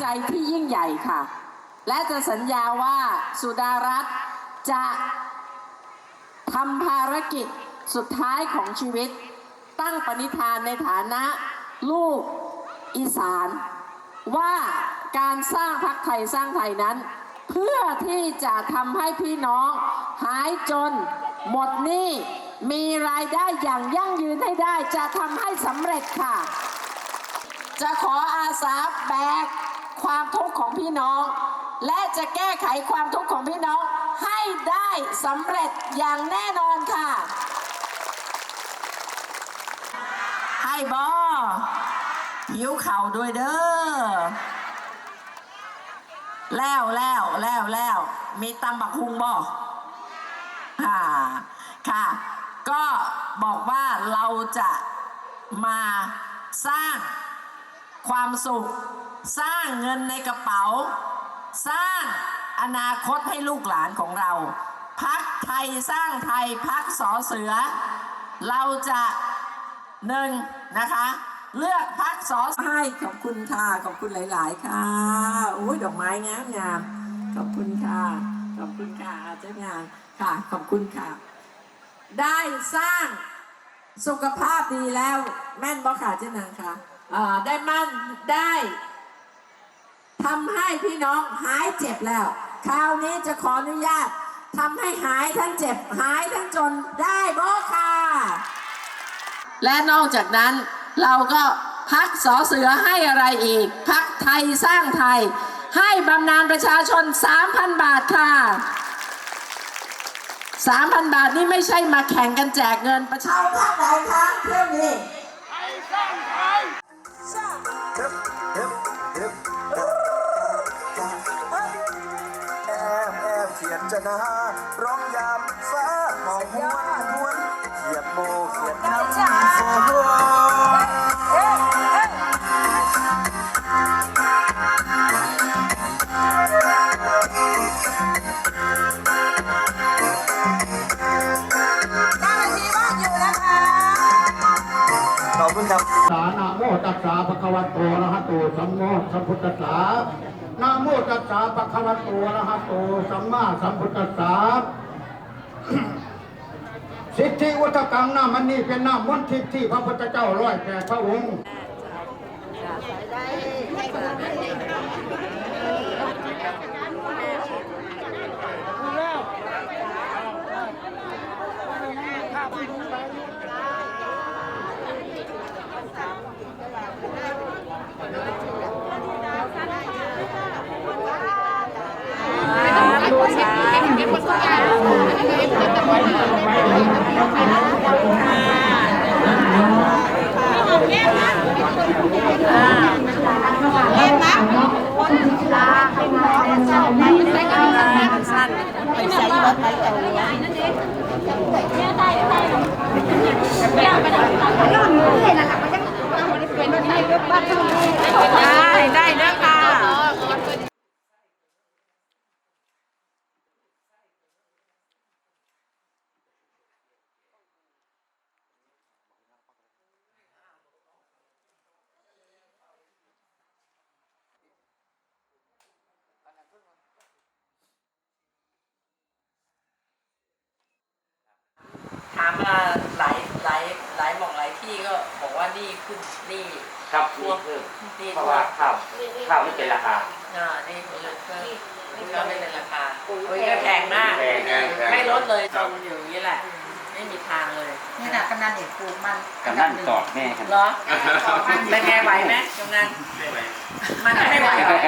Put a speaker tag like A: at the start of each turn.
A: ใจที่ยิ่งใหญ่ค่ะ และจะสัญญาว่าสุดารัตน์จะทำภารกิจสุดท้ายของชีวิต ตั้งปณิธานในฐานะลูกอีสาน ว่าการสร้างพักไทยสร้างไทยนั้น เพื่อที่จะทำให้พี่น้องหายจนหมดหนี้มีรายได้อย่างยั่งยืนให้ได้จะทำให้สำเร็จค่ะ จะขออาสาแบก ความทุกข์ของพี่น้อง และจะแก้ไขความทุกข์ของพี่น้องให้ได้สำเร็จอย่างแน่นอนค่ะให้บอหิวเข่าด้วยเด้อแล้วแล้วแล้วแล้วมีตำบักฮุงบอค่ะค่ะ ก็บอกว่าเราจะมาสร้างความสุข สร้างเงินในกระเป๋า สร้างอนาคตให้ลูกหลานของเรา พักไทยสร้างไทยพักสอเสือ เราจะหนึ่งนะคะ เลือกพักสอให้ขอบคุณค่ะ ขอบคุณหลาย ๆ ค่ะโอ้ยดอกไม้งามงามขอบคุณค่ะ ขอบคุณค่ะเจ้างานค่ะ ขอบคุณค่ะ ได้สร้างสุขภาพดีแล้ว แม่นบ่ค่ะเจ้านางค่ะได้มั่นได้ ทำให้พี่น้องหายเจ็บแล้ว คราวนี้จะขออนุญาตทำให้หายทั้งเจ็บหายทั้งจนได้บ่ค่ะและนอกจากนั้นเราก็พักสอเสือให้อะไรอีก พักไทยสร้างไทย ให้บำนาญประชาชน 3,000 บาทค่ะ 3,000 บาทนี่ไม่ใช่มาแข่งกันแจกเงินประชาชนพักไหนคะเที่ยวนี้
B: แนาร้องยามฟ้ามองหวนหวนเขียนโมเขียนน้ำโฟขอบคุณครับ
C: สานะโมตัสสะภะคะวะโตอะระหะโตสัมโมสัมพุทธัสสะ นะโมตัสสะปะคะวะโตอะระหะโตสัมมาสัมพุทธัสสะสิทธิวัตกังน้ามันนี่เป็นน้ำมนต์ทิพย์ที่พระพุทธเจ้าร้อยแปดพระองค์
A: ได้ได้เด้อค่ะ ถามมาหลายหลายหลายหม่องหลายที่ก็บอกว่านี่ขึ้ นนี่
D: ครับ
A: ท่
D: นี่
A: วม
D: คือ
A: นี่
D: เพราะ
A: ท่ว
D: ว่ามข้าวข้าวไม่เป็นราคา
A: อ่านี่คือเพิ่มนี่ก็ไม่เป็นราคาปุ๋ยก็แพงมาก
D: แพงแพงแพง
A: ไม่ลดเลยจนอยู่อย่างนี้แหละ ไม่มีทางเลย
E: นี่นะกำนันเอกปลูกมัน
D: กำนันตอดแม่ครับ
A: เหรอเป็นไงไหวไหมกำนัน
D: ไม่ไหว
A: มันไม่ไหวเหรอ